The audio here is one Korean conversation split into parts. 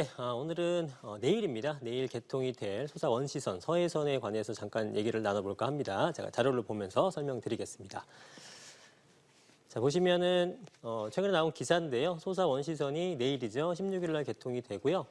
네, 아, 오늘은 어, 내일입니다. 내일 개통이 될 소사 원시선, 서해선에 관해서 잠깐 얘기를 나눠볼까 합니다. 제가 자료를 보면서 설명드리겠습니다. 자, 보시면은 어, 최근에 나온 기사인데요. 소사 원시선이 내일이죠. 16일 날 개통이 되고요.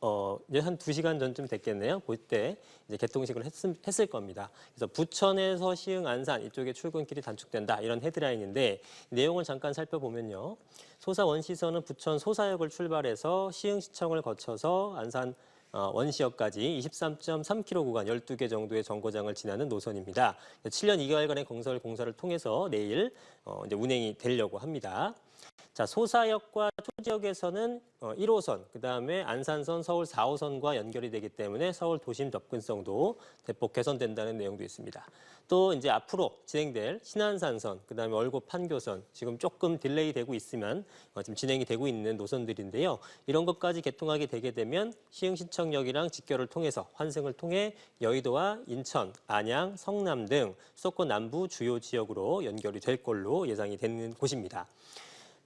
어, 이제 한 두시간 전쯤 됐겠네요. 볼때 이제 개통식을 했, 했을 겁니다. 그래서 부천에서 시흥, 안산 이쪽에 출근길이 단축된다. 이런 헤드라인인데 내용을 잠깐 살펴보면요. 소사 원시선은 부천 소사역을 출발해서 시흥시청을 거쳐서 안산 어, 원시역까지 23.3km 구간 12개 정도의 정거장을 지나는 노선입니다. 7년 2개월간의 건설 공사를 통해서 내일 어, 이제 운행이 되려고 합니다. 자, 소사역과 초지역에서는 어, 1호선, 그 다음에 안산선, 서울 4호선과 연결이 되기 때문에 서울 도심 접근성도 대폭 개선된다는 내용도 있습니다. 또 이제 앞으로 진행될 신안산선, 그 다음에 월곡 판교선, 지금 조금 딜레이 되고 있으면 어, 지금 진행이 되고 있는 노선들인데요. 이런 것까지 개통하게 되게 되면 시흥시청역이랑 직결을 통해서 환승을 통해 여의도와 인천, 안양, 성남 등 수도권 남부 주요 지역으로 연결이 될 걸로 예상이 되는 곳입니다.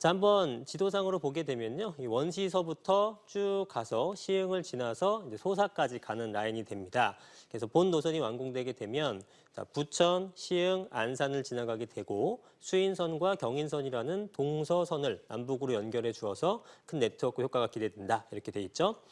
자, 한번 지도상으로 보게 되면요. 이 원시서부터 쭉 가서 시흥을 지나서 이제 소사까지 가는 라인이 됩니다. 그래서 본 노선이 완공되게 되면 자, 부천, 시흥, 안산을 지나가게 되고 수인선과 경인선이라는 동서선을 남북으로 연결해 주어서 큰 네트워크 효과가 기대된다. 이렇게 돼 있죠.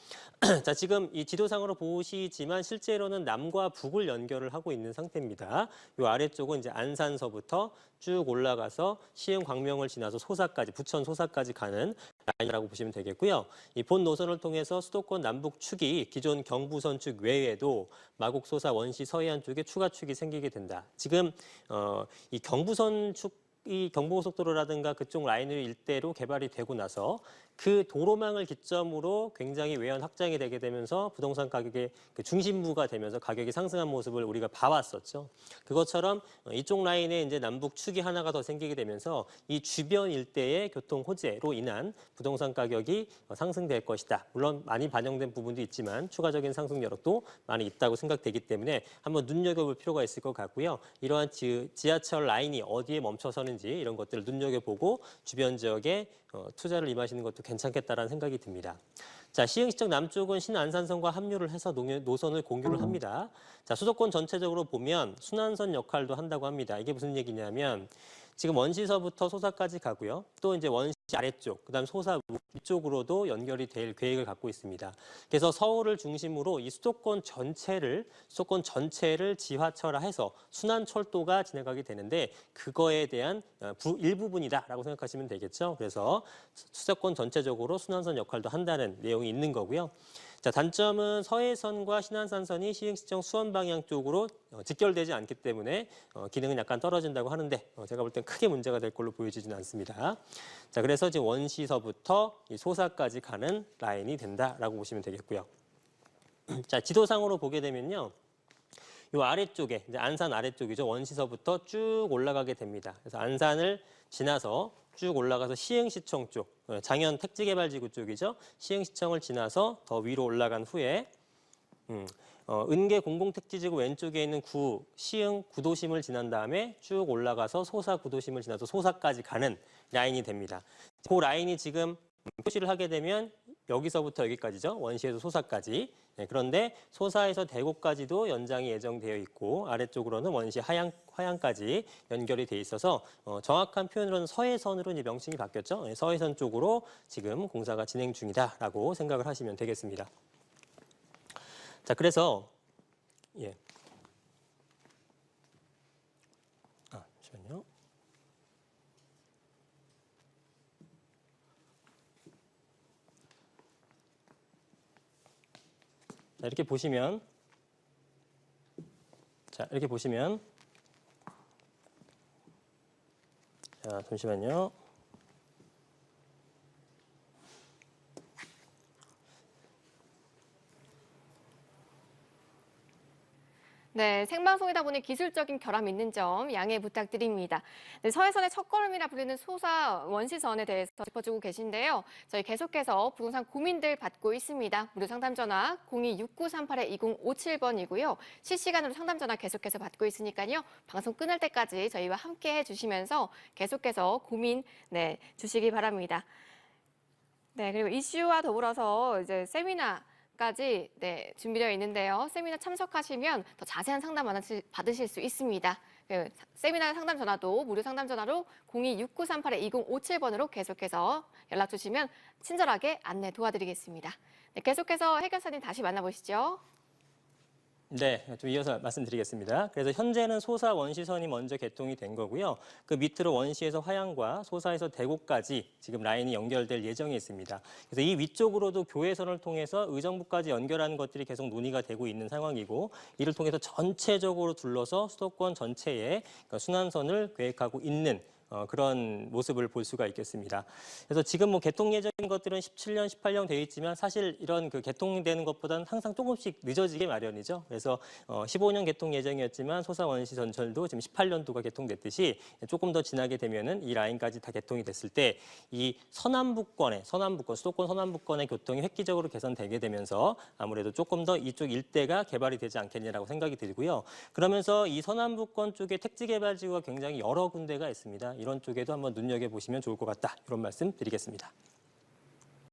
자, 지금 이 지도상으로 보시지만 실제로는 남과 북을 연결을 하고 있는 상태입니다. 이 아래쪽은 이제 안산서부터 쭉 올라가서 시흥 광명을 지나서 소사까지 부천 소사까지 가는 라인이라고 보시면 되겠고요. 이 본 노선을 통해서 수도권 남북 축이 기존 경부선 축 외에도 마곡 소사 원시 서해안 쪽에 추가 축이 생기게 된다. 지금 어, 이 경부선 축이 경부고속도로라든가 그쪽 라인을 일대로 개발이 되고 나서 그 도로망을 기점으로 굉장히 외연 확장이 되게 되면서 부동산 가격의 그 중심부가 되면서 가격이 상승한 모습을 우리가 봐왔었죠. 그것처럼 이쪽 라인에 이제 남북 축이 하나가 더 생기게 되면서 이 주변 일대의 교통 호재로 인한 부동산 가격이 상승될 것이다. 물론 많이 반영된 부분도 있지만 추가적인 상승 여력도 많이 있다고 생각되기 때문에 한번 눈여겨볼 필요가 있을 것 같고요. 이러한 지, 지하철 라인이 어디에 멈춰서는지 이런 것들을 눈여겨보고 주변 지역에 어, 투자를 임하시는 것도 괜찮겠다라는 생각이 듭니다. 자, 시흥시청 남쪽은 신안산선과 합류를 해서 농- 노선을 공유를 합니다. 자, 수도권 전체적으로 보면 순환선 역할도 한다고 합니다. 이게 무슨 얘기냐면 지금 원시서부터 소사까지 가고요. 또 이제 원시 아래쪽, 그다음 소사 위쪽으로도 연결이 될 계획을 갖고 있습니다. 그래서 서울을 중심으로 이 수도권 전체를 수도권 전체를 지하철화해서 순환 철도가 진행하게 되는데 그거에 대한 어, 부, 일부분이다라고 생각하시면 되겠죠. 그래서 수- 수도권 전체적으로 순환선 역할도 한다는 내용이 있는 거고요. 자, 단점은 서해선과 신안산선이 시흥시청 수원 방향 쪽으로 어, 직결되지 않기 때문에 어, 기능은 약간 떨어진다고 하는데 어, 제가 볼 땐 크게 문제가 될 걸로 보여지지는 않습니다. 자, 그래서 지금 원시서부터 이 소사까지 가는 라인이 된다라고 보시면 되겠고요. 자, 지도상으로 보게 되면요. 요 아래쪽에 이제 안산 아래쪽이죠. 원시서부터 쭉 올라가게 됩니다. 그래서 안산을 지나서 쭉 올라가서 시흥시청 쪽, 어, 장현 택지개발지구 쪽이죠. 시흥시청을 지나서 더 위로 올라간 후에 음, 어, 은계 공공택지지구 왼쪽에 있는 구 시흥 구도심을 지난 다음에 쭉 올라가서 소사 구도심을 지나서 소사까지 가는 라인이 됩니다. 그 라인이 지금 표시를 하게 되면 여기서부터 여기까지죠. 원시에서 소사까지. 네, 그런데 소사에서 대구까지도 연장이 예정되어 있고 아래쪽으로는 원시 하양 화양까지 연결이 돼 있어서 어, 정확한 표현으로는 서해선으로 이제 명칭이 바뀌었죠. 네, 서해선 쪽으로 지금 공사가 진행 중이다라고 생각을 하시면 되겠습니다. 자, 그래서 예. 아, 잠시만요. 자, 이렇게 보시면 자, 이렇게 보시면 자, 잠시만요. 네, 생방송이다 보니 기술적인 결함이 있는 점 양해 부탁드립니다. 네, 서해선의 첫걸음이라 불리는 소사 원시선에 대해서 짚어주고 계신데요. 저희 계속해서 부동산 고민들 받고 있습니다. 무료 상담 전화 026938-2057번이고요. 실시간으로 상담 전화 계속해서 받고 있으니까요. 방송 끝날 때까지 저희와 함께 해주시면서 계속해서 고민 네, 주시기 바랍니다. 네, 그리고 이슈와 더불어서 이제 세미나 까지 네, 준비되어 있는데요. 세미나 참석하시면 더 자세한 상담 받으실- 수 있습니다. 그 세미나 상담 전화도 무료 상담 전화로 026938-2057번으로 계속해서 연락 주시면 친절하게 안내 도와드리겠습니다. 네, 계속해서 해결사님 다시 만나보시죠. 네, 좀 이어서 말씀드리겠습니다. 그래서 현재는 소사 원시선이 먼저 개통이 된 거고요. 그 밑으로 원시에서 화양과 소사에서 대구까지 지금 라인이 연결될 예정이 있습니다. 그래서 이 위쪽으로도 교회선을 통해서 의정부까지 연결하는 것들이 계속 논의가 되고 있는 상황이고 이를 통해서 전체적으로 둘러서 수도권 전체에 그러니까 순환선을 계획하고 있는 어, 그런 모습을 볼 수가 있겠습니다. 그래서 지금 뭐 개통 예정인 것들은 17년, 18년 돼 있지만 사실 이런 그 개통되는 것보다는 항상 조금씩 늦어지게 마련이죠. 그래서 어, 15년 개통 예정이었지만 소사 원시 전철도 지금 18년도가 개통됐듯이 조금 더 지나게 되면은 이 라인까지 다 개통이 됐을 때 이 서남부권의 서남부권 수도권 서남부권의 교통이 획기적으로 개선되게 되면서 아무래도 조금 더 이쪽 일대가 개발이 되지 않겠냐라고 생각이 들고요. 그러면서 이 서남부권 쪽에 택지 개발 지구가 굉장히 여러 군데가 있습니다. 이런 쪽에도 한번 눈여겨 보시면 좋을 것 같다. 이런 말씀 드리겠습니다.